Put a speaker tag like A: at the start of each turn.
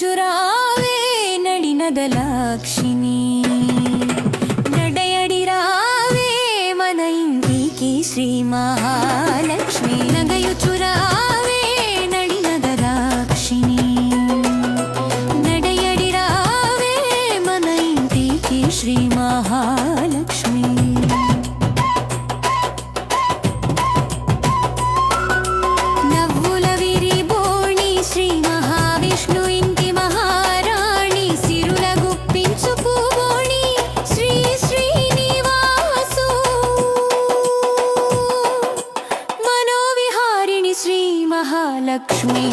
A: నగయుచురావే నడినదలాక్షిణి. నడయడిరావే మన ఇంటికి శ్రీ మహాలక్ష్మి महालक्ष्मी